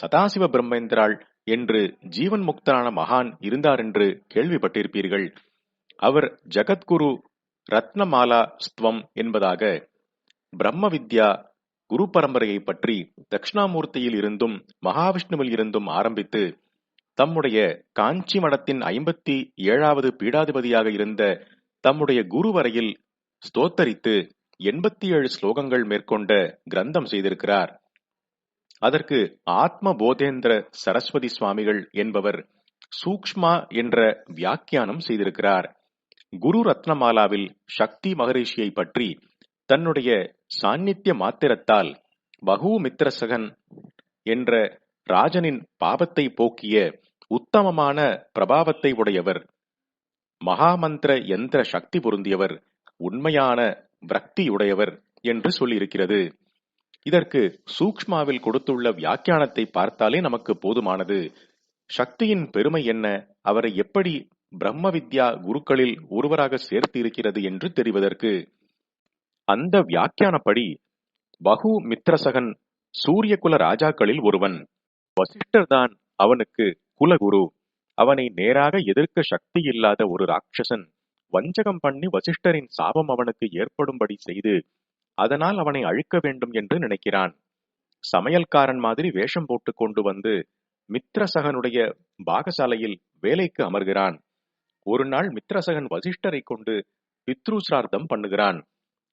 சதாசிவ பிரம்மேந்திராள் என்று ஜீவன் முக்தரான மகான் இருந்தார் என்று கேள்விப்பட்டிருப்பீர்கள். அவர் ஜகத்குரு ரத்னமாலா ஸ்துவம் என்பதாக பிரம்ம வித்யா குரு பரம்பரையை பற்றி தட்சிணாமூர்த்தியில் இருந்தும் மகாவிஷ்ணுவில் இருந்தும் ஆரம்பித்து தம்முடைய காஞ்சி மடத்தின் ஐம்பத்தி ஏழாவது பீடாதிபதியாக இருந்த தம்முடைய குரு வரையில் ஸ்தோத்தரித்து எண்பத்தி ஏழு ஸ்லோகங்கள் மேற்கொண்ட கிரந்தம் செய்திருக்கிறார். அதற்கு ஆத்ம போதேந்திர சரஸ்வதி சுவாமிகள் என்பவர் சூக்ஷ்மா என்ற வியாக்கியானம் செய்திருக்கிறார். குரு ரத்னமாலாவில் சக்தி மகரிஷியை பற்றி தன்னுடைய சாநித்திய மாத்திரத்தால் பகூமித்திரசகன் என்ற ராஜனின் பாவத்தை போக்கிய உத்தமமான பிரபாவத்தை உடையவர் மகாமந்திர யந்திர சக்தி பொருந்தியவர் உண்மையான விரக்தியுடையவர் என்று சொல்லியிருக்கிறது. இதற்கு சூக்ஷ்மாவில் கொடுத்துள்ள வியாக்கியானத்தை பார்த்தாலே நமக்கு போதுமானது. சக்தியின் பெருமை என்ன? அவரை எப்படி பிரம்ம வித்யா குருக்களில் ஒருவராக சேர்த்து இருக்கிறது என்று தெரிவதற்கு. அந்த வியாக்கியானப்படி பகு மித்ரசகன் சூரியகுல ராஜாக்களில் ஒருவன். வசிஷ்டர் தான் அவனுக்கு குலகுரு. அவனை நேராக எதிர்க்க சக்தி இல்லாத ஒரு ராட்சசன். வஞ்சகம் பண்ணி வசிஷ்டரின் சாபம் அவனுக்கு ஏற்படும்படி செய்து அதனால் அவனை அழிக்க வேண்டும் என்று நினைக்கிறான். சமையல்காரன் மாதிரி வேஷம் போட்டு கொண்டு வந்து மித்ரசகனுடைய பாகசாலையில் வேலைக்கு அமர்கிறான். ஒரு நாள் மித்ரசகன் வசிஷ்டரை கொண்டு பித்ருசிரார்த்தம் பண்ணுகிறான்.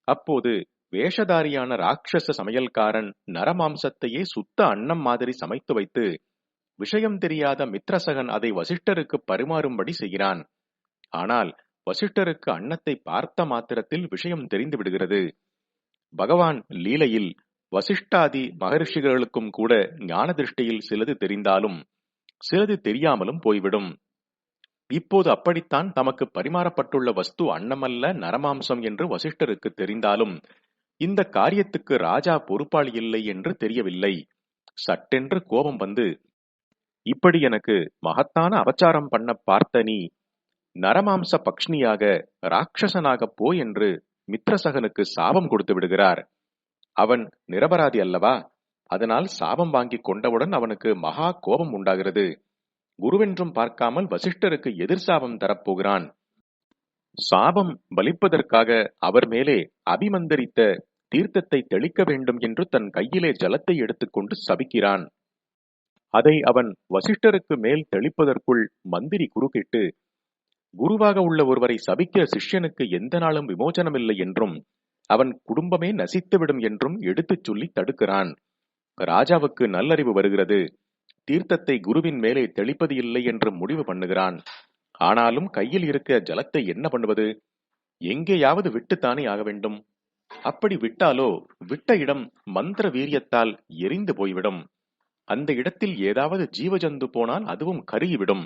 அப்போது வேஷதாரியான ராட்சச சமையல்காரன் நரமாம்சத்தையே சுத்த அன்னம் மாதிரி சமைத்து வைத்து விஷயம் தெரியாத மித்ரசகன் அதை வசிஷ்டருக்கு பரிமாறும்படி செய்கிறான். ஆனால் வசிஷ்டருக்கு அன்னத்தை பார்த்த மாத்திரத்தில் விஷயம் தெரிந்து விடுகிறது. பகவான் லீலையில் வசிஷ்டாதி மகரிஷிகளுக்கும் கூட ஞான திருஷ்டியில் சிலது தெரிந்தாலும் சிலது தெரியாமலும் போய்விடும். இப்போது அப்படித்தான் தமக்கு பரிமாறப்பட்டுள்ள வஸ்து அன்னமல்ல நரமாம்சம் என்று வசிஷ்டருக்கு தெரிந்தாலும் இந்த காரியத்துக்கு ராஜா பொறுப்பாளி இல்லை என்று தெரியவில்லை. சட்டென்று கோபம் வந்து இப்படி எனக்கு மகத்தான அபச்சாரம் பண்ண பார்த்த நீ நரமாம்ச பக்ஷ்ணியாக ராட்சசனாக போ என்று மித்ரசகனுக்கு சாபம் கொடுத்து விடுகிறார். அவன் நிரபராதி அல்லவா? அதனால் சாபம் வாங்கி கொண்டவுடன் அவனுக்கு மகா கோபம் உண்டாகிறது. குருவென்றும் பார்க்காமல் வசிஷ்டருக்கு எதிர் சாபம் தரப்போகிறான். சாபம் பலிப்பதற்காக அவர் மேலே அபிமந்தரித்த தீர்த்தத்தை தெளிக்க வேண்டும் என்று தன் கையிலே ஜலத்தை எடுத்துக்கொண்டு சபிக்கிறான். அதை அவன் வசிஷ்டருக்கு மேல் தெளிப்பதற்குள் மந்திரி குறுக்கிட்டு குருவாக உள்ள ஒருவரை சபிக்க சிஷ்யனுக்கு எந்த நாளும் விமோசனமில்லை என்றும் அவன் குடும்பமே நசித்துவிடும் என்றும் எடுத்துச் சொல்லி தடுக்கிறான். ராஜாவுக்கு நல்லறிவு வருகிறது. தீர்த்தத்தை குருவின் மேலே தெளிப்பது இல்லை என்று முடிவு பண்ணுகிறான். ஆனாலும் கையில் இருக்க ஜலத்தை என்ன பண்ணுவது? எங்கேயாவது விட்டுத்தானே ஆக வேண்டும். அப்படி விட்டாலோ விட்ட இடம் மந்திர வீரியத்தால் எரிந்து போய்விடும். அந்த இடத்தில் ஏதாவது ஜீவஜந்து போனால் அதுவும் கருகிவிடும்.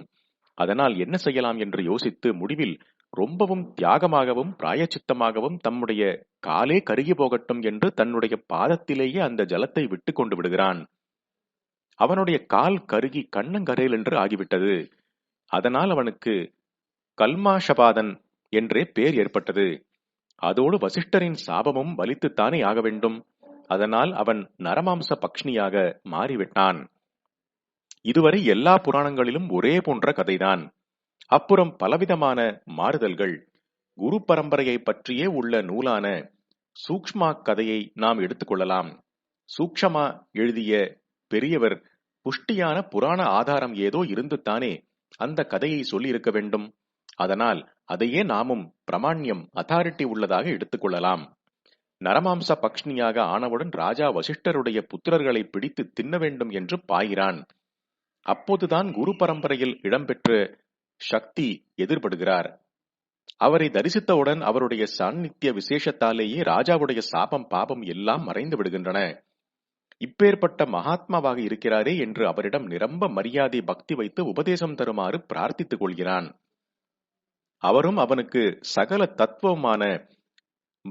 அதனால் என்ன செய்யலாம் என்று யோசித்து முடிவில் ரொம்பவும் தியாகமாகவும் பிராயச்சித்தமாகவும் தம்முடைய காலே கருகி போகட்டும் என்று தன்னுடைய பாதத்திலேயே அந்த ஜலத்தை விட்டு கொண்டு விடுகிறான். அவனுடைய கால் கருகி கண்ணங்கரையில் என்று ஆகிவிட்டது. அதனால் அவனுக்கு கல்மாஷபாதன் என்றே பேர் ஏற்பட்டது. அதோடு வசிஷ்டரின் சாபமும் வலித்துத்தானே ஆக வேண்டும். அதனால் அவன் நரமாம்ச பக்ஷ்ணியாக மாறிவிட்டான். இதுவரை எல்லா புராணங்களிலும் ஒரே போன்ற கதைதான். அப்புறம் பலவிதமான மாறுதல்கள். குரு பரம்பரையை பற்றியே உள்ள நூலான சூக்ஷ்மா கதையை நாம் எடுத்துக்கொள்ளலாம் சூக்ஷமா எழுதிய பெரியவர் புஷ்டியான புராண ஆதாரம் ஏதோ இருந்துத்தானே அந்த கதையை சொல்லியிருக்க வேண்டும். அதனால் அதையே நாமும் பிரமாண்யம் அத்தாரிட்டி உள்ளதாக எடுத்துக்கொள்ளலாம் நரமாம்ச பக்ஷ்ணியாக ஆனவுடன் ராஜா வசிஷ்டருடைய புத்திரர்களை பிடித்து தின்ன வேண்டும் என்று பாய்கிறான் அப்போதுதான் குரு பரம்பரையில் இடம்பெற்று சக்தி எதிர்படுகிறார். அவரை தரிசித்தவுடன் அவருடைய சாநித்திய விசேஷத்தாலேயே ராஜாவுடைய சாபம் பாபம் எல்லாம் மறைந்து விடுகின்றன. இப்பேற்பட்ட மகாத்மாவாக இருக்கிறாரே என்று அவரிடம் நிரம்ப மரியாதை பக்தி வைத்து உபதேசம் தருமாறு பிரார்த்தித்துக் கொள்கிறான். அவரும் அவனுக்கு சகல தத்துவமான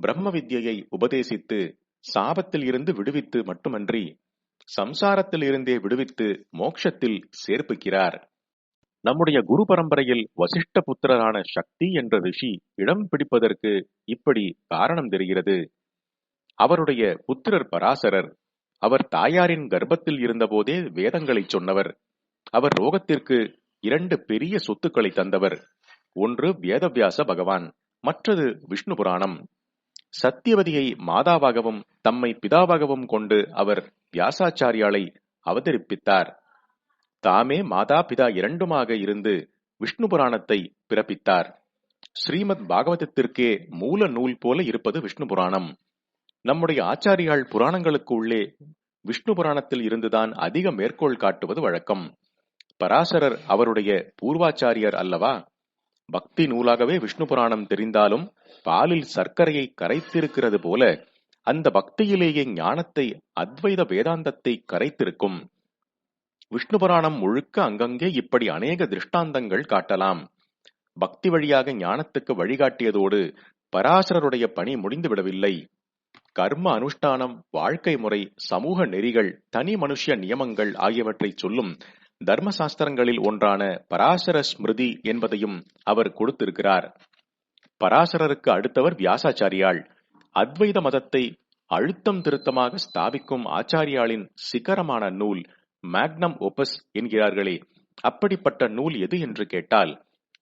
பிரம்ம வித்யை உபதேசித்து சாபத்தில் இருந்து விடுவித்து மட்டுமன்றி சம்சாரத்தில் இருந்தே விடுவித்து மோட்சத்தில் சேர்ப்பிக்கிறார். நம்முடைய குரு பரம்பரையில் வசிஷ்ட புத்திரரான சக்தி என்ற ரிஷி இடம் பிடிப்பதற்கு இப்படி காரணம் தெரிகிறது. அவருடைய புத்திரர் பராசரர் அவர் தாயாரின் கர்ப்பத்தில் இருந்தபோதே வேதங்களை சொன்னவர். அவர் ரோகத்திற்கு இரண்டு பெரிய சொத்துக்களை தந்தவர். ஒன்று வேதவியாச பகவான் மற்றது விஷ்ணு புராணம். சத்தியவதியை மாதாவாகவும் தம்மை பிதாவாகவும் கொண்டு அவர் வியாசாச்சாரியாலை அவதரிப்பித்தார். தாமே மாதா பிதா இரண்டுமாக இருந்து விஷ்ணு புராணத்தை பிறப்பித்தார். ஸ்ரீமத் பாகவதத்திற்கே மூல நூல் போல இருப்பது விஷ்ணு புராணம். நம்முடைய ஆச்சாரியால் புராணங்களுக்கு உள்ளே விஷ்ணு புராணத்தில் இருந்துதான் அதிக மேற்கோள் காட்டுவது வழக்கம். பராசரர் அவருடைய பூர்வாச்சாரியர் அல்லவா? பக்தி நூலாகவே விஷ்ணு புராணம் தெரிந்தாலும் பாலில் சர்க்கரையை கரைத்திருக்கிறது போல அந்த பக்தியிலேயே ஞானத்தை அத்வைத வேதாந்தத்தை கரைத்திருக்கும். விஷ்ணு புராணம் முழுக்க அங்கங்கே இப்படி அநேக திருஷ்டாந்தங்கள் காட்டலாம். பக்தி வழியாக ஞானத்துக்கு வழிகாட்டியதோடு பராசரருடைய பணி முடிந்துவிடவில்லை. கர்ம அனுஷ்டானம் வாழ்க்கை முறை சமூக நெறிகள் தனி மனுஷ நியமங்கள் ஆகியவற்றை சொல்லும் தர்ம சாஸ்திரங்களில் ஒன்றான பராசர ஸ்மிருதி என்பதையும் அவர் கொடுத்திருக்கிறார். பராசரருக்கு அடுத்தவர் வியாசாச்சாரியாள். அத்வைத மதத்தை அழுத்தம் திருத்தமாக ஸ்தாபிக்கும் ஆச்சாரியாளின் சிகரமான நூல் மேக்னம் ஒபஸ் என்கிறார்களே அப்படிப்பட்ட நூல் எது என்று கேட்டால்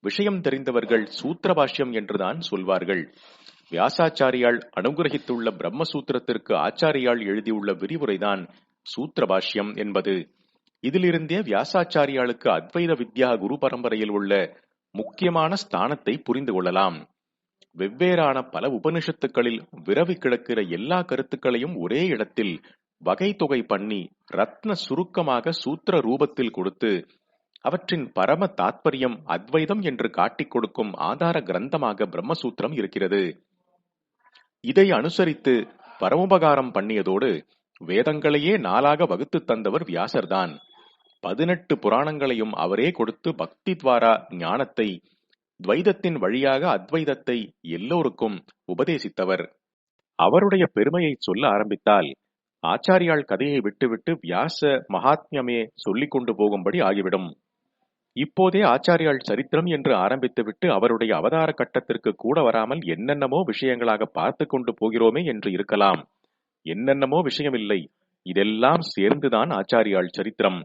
விஷயம் தெரிந்தவர்கள் சூத்திரபாஷ்யம் என்றுதான் சொல்வார்கள். வியாசாச்சாரியால் அனுகிரகித்துள்ள பிரம்மசூத்திரத்திற்கு ஆச்சாரியால் எழுதியுள்ள விரிவுரைதான் சூத்திரபாஷ்யம் என்பது. இதிலிருந்தே வியாசாச்சாரியாளுக்கு அத்வைத வித்யா குரு பரம்பரையில் உள்ள முக்கியமான ஸ்தானத்தை புரிந்து கொள்ளலாம். வெவ்வேறான பல உபனிஷத்துக்களில் விரவி கிடக்கிற எல்லா கருத்துக்களையும் ஒரே இடத்தில் வகை தொகை பண்ணி ரத்ன சுருக்கமாக சூத்திர ரூபத்தில் கொடுத்து அவற்றின் பரம தாத்பரியம் அத்வைதம் என்று காட்டிக் கொடுக்கும் ஆதார கிரந்தமாக பிரம்மசூத்திரம் இருக்கிறது. இதை அனுசரித்து பரமோபகாரம் பண்ணியதோடு வேதங்களையே நாளாக வகுத்து தந்தவர் வியாசர்தான். பதினெட்டு புராணங்களையும் அவரே கொடுத்து பக்தி துவாரா ஞானத்தை துவைதத்தின் வழியாக அத்வைதத்தை எல்லோருக்கும் உபதேசித்தவர். அவருடைய பெருமையை சொல்ல ஆரம்பித்தால் ஆச்சாரியால் கதையை விட்டுவிட்டு வியாச மகாத்மியமே சொல்லிக் கொண்டு போகும்படி ஆகிவிடும். இப்போதே ஆச்சாரியால் சரித்திரம் என்று ஆரம்பித்துவிட்டு அவருடைய அவதார கட்டத்திற்கு கூட வராமல் என்னென்னமோ விஷயங்களாக பார்த்து கொண்டு போகிறோமே என்று இருக்கலாம். என்னென்னமோ விஷயமில்லை இதெல்லாம் சேர்ந்துதான் ஆச்சாரியால் சரித்திரம்.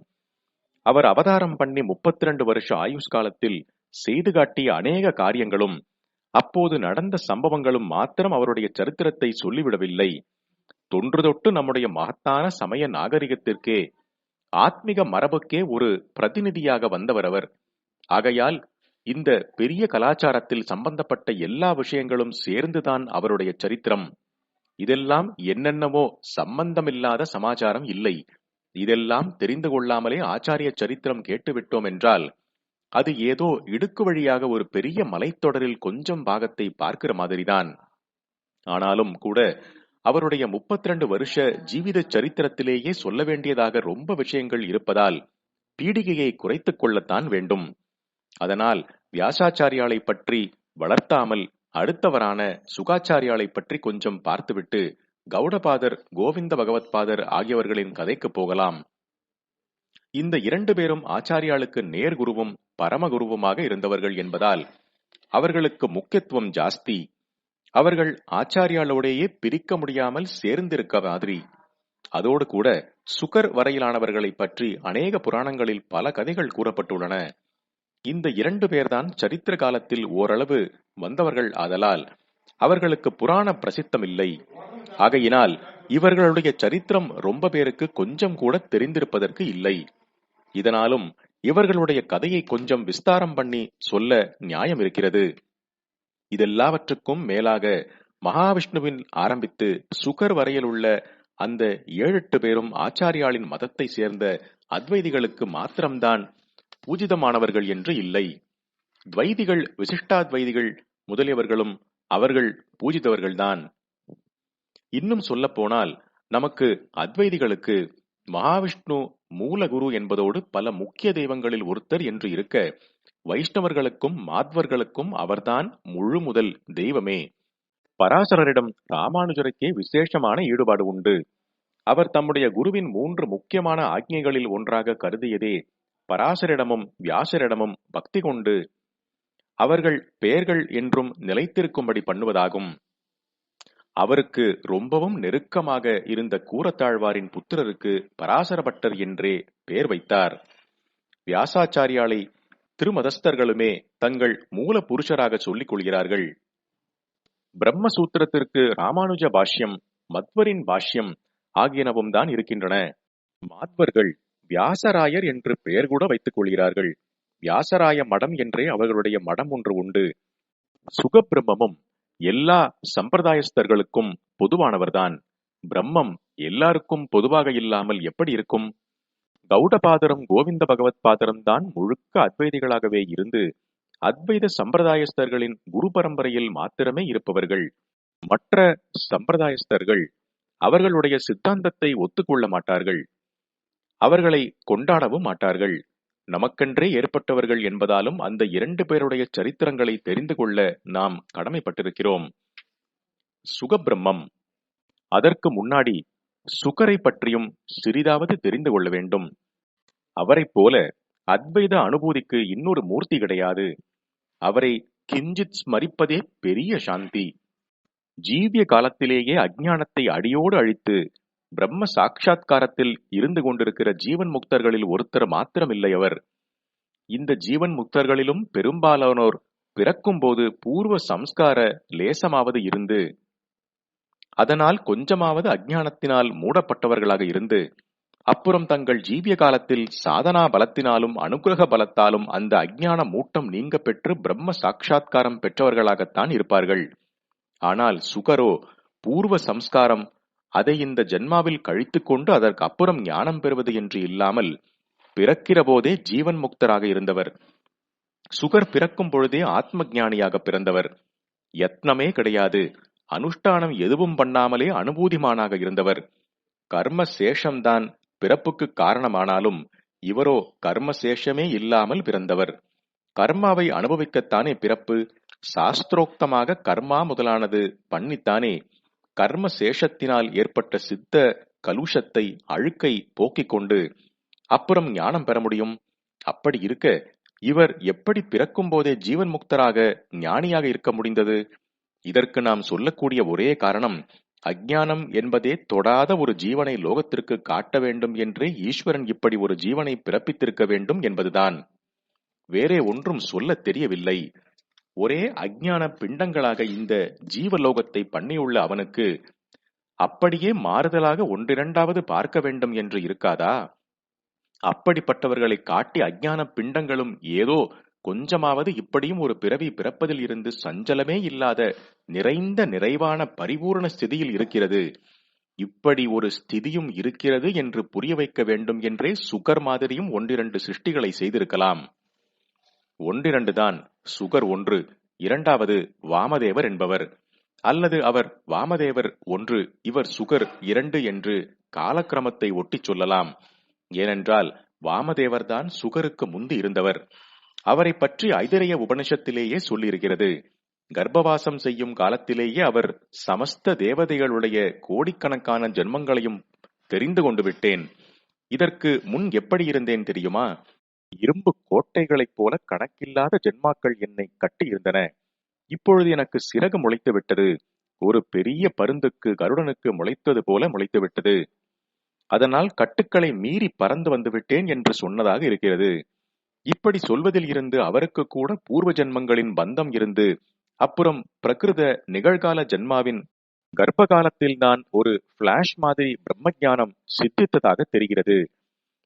அவர் அவதாரம் பண்ணி முப்பத்தி ரெண்டு வருஷ ஆயுஷ் காலத்தில் செய்து காட்டிய அநேக காரியங்களும் அப்போது நடந்த சம்பவங்களும் மாத்திரம் அவருடைய சரித்திரத்தை சொல்லிவிடவில்லை. தொன்று தொட்டு நம்முடைய மகத்தான சமய நாகரிகத்திற்கே ஆத்மிக மரபுக்கே ஒரு பிரதிநிதியாக வந்தவர் அவர். ஆகையால் இந்த பெரிய கலாச்சாரத்தில் சம்பந்தப்பட்ட எல்லா விஷயங்களும் சேர்ந்துதான் அவருடைய சரித்திரம். இதெல்லாம் என்னென்னவோ சம்பந்தமில்லாத சமாச்சாரம் இல்லை. இதெல்லாம் தெரிந்து கொள்ளாமலே ஆச்சாரிய சரித்திரம் கேட்டுவிட்டோம் என்றால் அது ஏதோ இடுக்கு வழியாக ஒரு பெரிய மலைத்தொடரில் கொஞ்சம் பாகத்தை பார்க்கிற மாதிரிதான். ஆனாலும் கூட அவருடைய முப்பத்தி ரெண்டு வருஷ ஜீவித சரித்திரத்திலேயே சொல்ல வேண்டியதாக ரொம்ப விஷயங்கள் இருப்பதால் பீடிகையை குறைத்துக் கொள்ளத்தான் வேண்டும். அதனால் வியாசாச்சாரியாலை பற்றி வளர்த்தாமல் அடுத்தவரான சுகாச்சாரியாலை பற்றி கொஞ்சம் பார்த்துவிட்டு கௌடபாதர் கோவிந்த பகவத்பாதர் ஆகியவர்களின் கதைக்கு போகலாம். இந்த இரண்டு பேரும் ஆச்சாரியாளுக்கு நேர்குருவும் பரமகுருவுமாக இருந்தவர்கள் என்பதால் அவர்களுக்கு முக்கியத்துவம் ஜாஸ்தி. அவர்கள் ஆச்சாரியாலோடையே பிரிக்க முடியாமல் சேர்ந்திருக்க மாதிரி. அதோடு கூட சுகர் வரையிலானவர்களை பற்றி அநேக புராணங்களில் பல கதைகள் கூறப்பட்டுள்ளன. இந்த இரண்டு பேர்தான் சரித்திர காலத்தில் ஓரளவு வந்தவர்கள் ஆதலால் அவர்களுக்கு புராண பிரசித்தம் இல்லை. ஆகையினால் இவர்களுடைய சரித்திரம் ரொம்ப பேருக்கு கொஞ்சம் கூட தெரிந்திருப்பதற்கு இல்லை. இதனாலும் இவர்களுடைய கதையை கொஞ்சம் விஸ்தாரம் பண்ணி சொல்ல நியாயம் இருக்கிறது. இதெல்லாவற்றுக்கும் மேலாக மகாவிஷ்ணுவின் ஆரம்பித்து சுகர் வரையில் உள்ள அந்த ஏழெட்டு பேரும் ஆச்சாரியாளின் மதத்தை சேர்ந்த அத்வைதிகளுக்கு மாத்திரம்தான் பூஜிதமானவர்கள் என்று இல்லை. துவைதிகள் விசிஷ்டாத்வைதிகள் முதலியவர்களும் அவர்கள் பூஜித்தவர்கள்தான் இன்னும் சொல்ல போனால் நமக்கு அத்வைதிகளுக்கு மகாவிஷ்ணு மூலகுரு என்பதோடு பல முக்கிய தெய்வங்களில் ஒருத்தர் என்று இருக்க வைஷ்ணவர்களுக்கும் மாத்வர்களுக்கும் அவர்தான் முழு முதல் தெய்வமே. பராசரரிடம் ராமானுஜருக்கே விசேஷமான ஈடுபாடு உண்டு. அவர் தம்முடைய குருவின் மூன்று முக்கியமான ஆக்ஞைகளில் ஒன்றாக கருதியதே பராசரிடமும் வியாசரிடமும் பக்தி கொண்டு. அவர்கள் பெயர்கள் என்றும் நிலைத்திருக்கும்படி பண்ணுவதாகும். அவருக்கு ரொம்பவும் நெருக்கமாக இருந்த கூரத்தாழ்வாரின் புத்திரருக்கு பராசர பட்டர் என்றே பெயர் வைத்தார். வியாசாச்சாரியாலை திருமதஸ்தர்களுமே தங்கள் மூல புருஷராக சொல்லிக் கொள்கிறார்கள். பிரம்மசூத்திரத்திற்கு ராமானுஜ பாஷ்யம் மத்வரின் பாஷ்யம் ஆகியனவும் தான் இருக்கின்றன. மாத்வர்கள் வியாசராயர் என்று பெயர் கூட வைத்துக் கொள்கிறார்கள். வியாசராய மடம் என்றே அவர்களுடைய மடம் ஒன்று உண்டு. சுகப்பிரம்மமும் எல்லா சம்பிரதாயஸ்தர்களுக்கும் பொதுவானவர்தான். பிரம்மம் எல்லாருக்கும் பொதுவாக இல்லாமல் எப்படி இருக்கும்? கௌடபாதரம் கோவிந்த பகவத் பாதரம் தான் முழுக்க அத்வைதிகளாகவே இருந்து அத்வைத சம்பிரதாயஸ்தர்களின் குரு பரம்பரையில் மாத்திரமே இருப்பவர்கள். மற்ற சம்பிரதாயஸ்தர்கள் அவர்களுடைய சித்தாந்தத்தை ஒத்துக்கொள்ள மாட்டார்கள். அவர்களை கொண்டாடவும் மாட்டார்கள். நமக்கென்றே ஏற்பட்டவர்கள் என்பதாலும் அந்த இரண்டு பேருடைய சரித்திரங்களை தெரிந்து கொள்ள நாம் கடமைப்பட்டிருக்கிறோம். சுகபிரம்மம். அதற்கு முன்னாடி சுகரை பற்றியும் சிறிதாவது தெரிந்து கொள்ள வேண்டும். அவரைப் போல அத்வைத அனுபூதிக்கு இன்னொரு மூர்த்தி கிடையாது. அவரை கிஞ்சித் ஸ்மரிப்பதே பெரிய சாந்தி. ஜீவிய காலத்திலேயே அஜ்ஞானத்தை அடியோடு அழித்து பிரம்ம சாட்சா்காரத்தில் இருந்து கொண்டிருக்கிற ஜீவன் முக்தர்களில் ஒருத்தர் மாத்திரமில்லை அவர். இந்த ஜீவன் முக்தர்களிலும் பெரும்பாலானோர் பிறக்கும்போது பூர்வ சம்ஸ்கார லேசமாவது இருந்து அதனால் கொஞ்சமாவது அஜ்ஞானத்தினால் மூடப்பட்டவர்களாக இருந்து அப்புறம் தங்கள் ஜீவிய காலத்தில் சாதனா பலத்தினாலும் அனுகிரக பலத்தாலும் அந்த அஜ்ஞான மூட்டம் நீங்க பெற்று பிரம்ம சாட்சா்காரம் பெற்றவர்களாகத்தான் இருப்பார்கள். ஆனால் சுகரோ பூர்வ சம்ஸ்காரம் அதை இந்த ஜென்மாவில் கழித்துக் கொண்டு அதற்கு அப்புறம் ஞானம் பெறுவது என்று இல்லாமல் பிறக்கிற போதே ஜீவன் முக்தராக இருந்தவர். சுகர் பிறக்கும் பொழுதே ஆத்ம ஞானியாக பிறந்தவர். யத்னமே கிடையாது. அனுஷ்டானம் எதுவும் பண்ணாமலே அனுபூதிமானாக இருந்தவர். கர்ம சேஷம்தான் பிறப்புக்கு காரணமானாலும் இவரோ கர்ம சேஷமே இல்லாமல் பிறந்தவர். கர்மாவை அனுபவிக்கத்தானே பிறப்பு? சாஸ்திரோக்தமாக கர்மா முதலானது பண்ணித்தானே? கர்ம சேஷத்தினால் ஏற்பட்ட சித்த கலுஷத்தை அழுக்கை போக்கிக் கொண்டு அப்புறம் ஞானம் பெற முடியும். அப்படி இருக்க இவர் எப்படி பிறக்கும் போதே ஜீவன் முக்தராக ஞானியாக இருக்க முடிந்தது? இதற்கு நாம் சொல்லக்கூடிய ஒரே காரணம் அஜ்ஞானம் என்பதே தொடாத ஒரு ஜீவனை லோகத்திற்கு காட்ட வேண்டும் என்றே ஈஸ்வரன் இப்படி ஒரு ஜீவனை பிறப்பித்திருக்க வேண்டும் என்பதுதான். வேறே ஒன்றும் சொல்ல தெரியவில்லை. ஒரே அஜ்ஞான பிண்டங்களாக இந்த ஜீவலோகத்தை பண்ணியுள்ள அவனுக்கு அப்படியே மாறுதலாக ஒன்றிரண்டாவது பார்க்க வேண்டும் என்று இருக்காதா? அப்படிப்பட்டவர்களை காட்டி அஜ்ஞான பிண்டங்களும் ஏதோ கொஞ்சமாவது இப்படியும் ஒரு பிறவி பிறப்பதில் இருந்து சஞ்சலமே இல்லாத நிறைந்த நிறைவான பரிபூரண ஸ்திதியில் இருக்கிறது. இப்படி ஒரு ஸ்திதியும் இருக்கிறது என்று புரிய வைக்க வேண்டும் என்றே சுகர் மாதிரியும் ஒன்றிரண்டு சிருஷ்டிகளை செய்திருக்கலாம். ஒன்றிரண்டு தான். சுகர் ஒன்று இரண்டாவது வாமதேவர் என்பவர். அல்லது அவர் வாமதேவர் ஒன்று இவர் சுகர் இரண்டு என்று காலக்கிரமத்தை ஒட்டிச் சொல்லலாம். ஏனென்றால் வாமதேவர்தான் சுகருக்கு முந்தி இருந்தவர். அவரை பற்றி ஐதரைய உபனிஷத்திலேயே சொல்லியிருக்கிறது. கர்ப்பவாசம் செய்யும் காலத்திலேயே அவர் சமஸ்த தேவதைகளுடைய கோடிக்கணக்கான ஜென்மங்களையும் தெரிந்து கொண்டு விட்டேன். இதற்கு முன் எப்படி இருந்தேன் தெரியுமா? இரும்பு கோட்டைகளைப் போல கணக்கில்லாத ஜென்மாக்கள் என்னை கட்டியிருந்தன. இப்பொழுது எனக்கு சிறகு முளைத்து விட்டது ஒரு பெரிய பருந்துக்கு கருடனுக்கு முளைத்தது போல முளைத்து விட்டது அதனால் கட்டுக்களை மீறி பறந்து வந்துவிட்டேன் என்று சொன்னதாக இருக்கிறது. இப்படி சொல்வதில் இருந்து அவருக்கு கூட பூர்வ ஜென்மங்களின் பந்தம் இருந்து அப்புறம் பிரகிருத நிகழ்கால ஜென்மாவின் கர்ப்ப காலத்தில்தான் ஒரு பிளாஷ் மாதிரி பிரம்மஞானம் சித்தித்ததாக தெரிகிறது.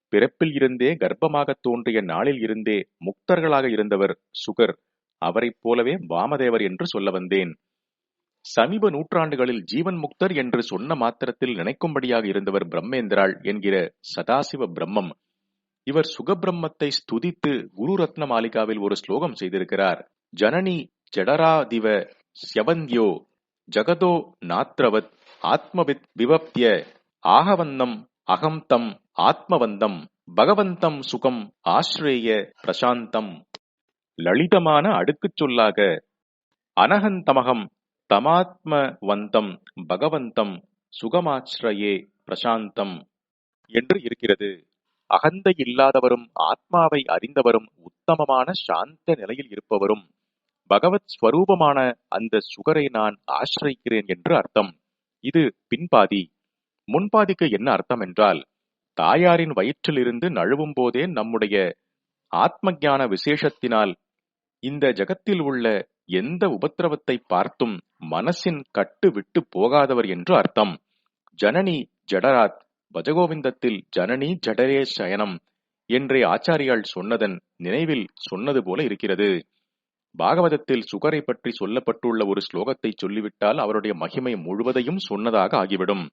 பிறப்பில் இருந்தே கர்ப்பமாக தோன்றிய நாளில் இருந்தே முக்தர்களாக இருந்தவர் சுகர். அவரைப் போலவே வாமதேவர் என்று சொல்ல வந்தேன். சமீப நூற்றாண்டுகளில் ஜீவன் முக்தர் என்று சொன்ன மாத்திரத்தில் நினைக்கும்படியாக இருந்தவர் பிரம்மேந்திராள் என்கிற சதாசிவ பிரம்மம். இவர் சுகபிரம்மத்தை ஸ்துதித்து குரு ரத்ன மாளிகாவில் ஒரு ஸ்லோகம் செய்திருக்கிறார். ஜனனி ஜடராதிவ சியவந்தியோ ஜகதோ நாத்ரவத் ஆத்மவித் விவப்திய ஆகவந்தம் அகம் தம் ஆத்மவந்தம் பகவந்தம் சுகம் ஆஸ்ரேய பிரசாந்தம். லலிதமான அடுக்குச் சொல்லாக அனகந்தமகம் தமாத்மவந்தம் பகவந்தம் சுகமாச்ரயே பிரசாந்தம். என்று இருக்கிறது. அகந்தை இல்லாதவரும் ஆத்மாவை அறிந்தவரும் உத்தமமான சாந்த நிலையில் இருப்பவரும் பகவத் ஸ்வரூபமான அந்த சுகரை நான் ஆசிரிக்கிறேன் என்று அர்த்தம். இது பின்பாதி. முன்பாதிக்கு என்ன அர்த்தம் என்றால் தாயாரின் வயிற்றிலிருந்து நழுவும் போதே நம்முடைய ஆத்ம ஞான விசேஷத்தினால் இந்த ஜகத்தில் உள்ள எந்த உபத்திரவத்தை பார்த்தும் மனசின் கட்டு விட்டு போகாதவர் என்று அர்த்தம். ஜனனி ஜடராத் பஜகோவிந்தத்தில் ஜனனி ஜடரே சயனம் என்றே ஆச்சாரியால் சொன்னதன் நினைவில் சொன்னது போல இருக்கிறது. பாகவதத்தில் சுகரை பற்றி சொல்லப்பட்டுள்ள ஒரு ஸ்லோகத்தை சொல்லிவிட்டால் அவருடைய மகிமை முழுவதையும் சொன்னதாக ஆகிவிடும்.